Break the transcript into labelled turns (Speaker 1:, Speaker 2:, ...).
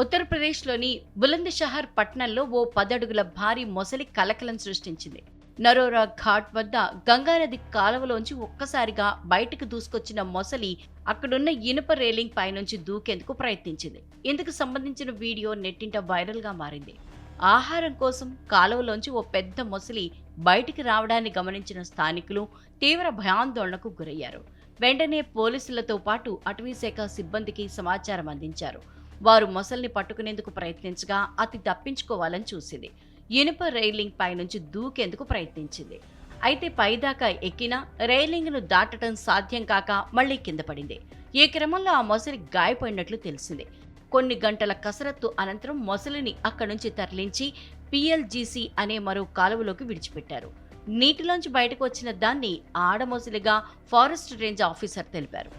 Speaker 1: ఉత్తరప్రదేశ్లోని బులంద్షహర్ పట్టణంలో ఓ పదడుగుల భారీ మొసలి కలకలం సృష్టించింది. నరోరా ఘాట్ వద్ద గంగానది కాలువలోంచి ఒక్కసారిగా బయటకు దూసుకొచ్చిన మొసలి అక్కడున్న ఇనుప రేలింగ్ పైనుంచి దూకేందుకు ప్రయత్నించింది. ఇందుకు సంబంధించిన వీడియో నెట్టింట వైరల్గా మారింది. ఆహారం కోసం కాలువలోంచి ఓ పెద్ద మొసలి బయటికి రావడాన్ని గమనించిన స్థానికులు తీవ్ర భయాందోళనకు గురయ్యారు. వెంటనే పోలీసులతో పాటు అటవీశాఖ సిబ్బందికి సమాచారం అందించారు. వారు మొసల్ని పట్టుకునేందుకు ప్రయత్నించగా అతి తప్పించుకోవాలని చూసింది. ఇనుప రైలింగ్ పైనుంచి దూకేందుకు ప్రయత్నించింది. అయితే పైదాకా ఎక్కినా రైలింగ్ను దాటడం సాధ్యం కాక మళ్ళీ కింద పడింది. ఈ క్రమంలో ఆ మొసలి గాయపడినట్లు తెలిసింది. కొన్ని గంటల కసరత్తు అనంతరం మొసలిని అక్కడి నుంచి తరలించి పిఎల్జీసీ అనే మరో కాలువలోకి విడిచిపెట్టారు. నీటిలోంచి బయటకు వచ్చిన దాన్ని ఆడమొసలిగా ఫారెస్ట్ రేంజ్ ఆఫీసర్ తెలిపారు.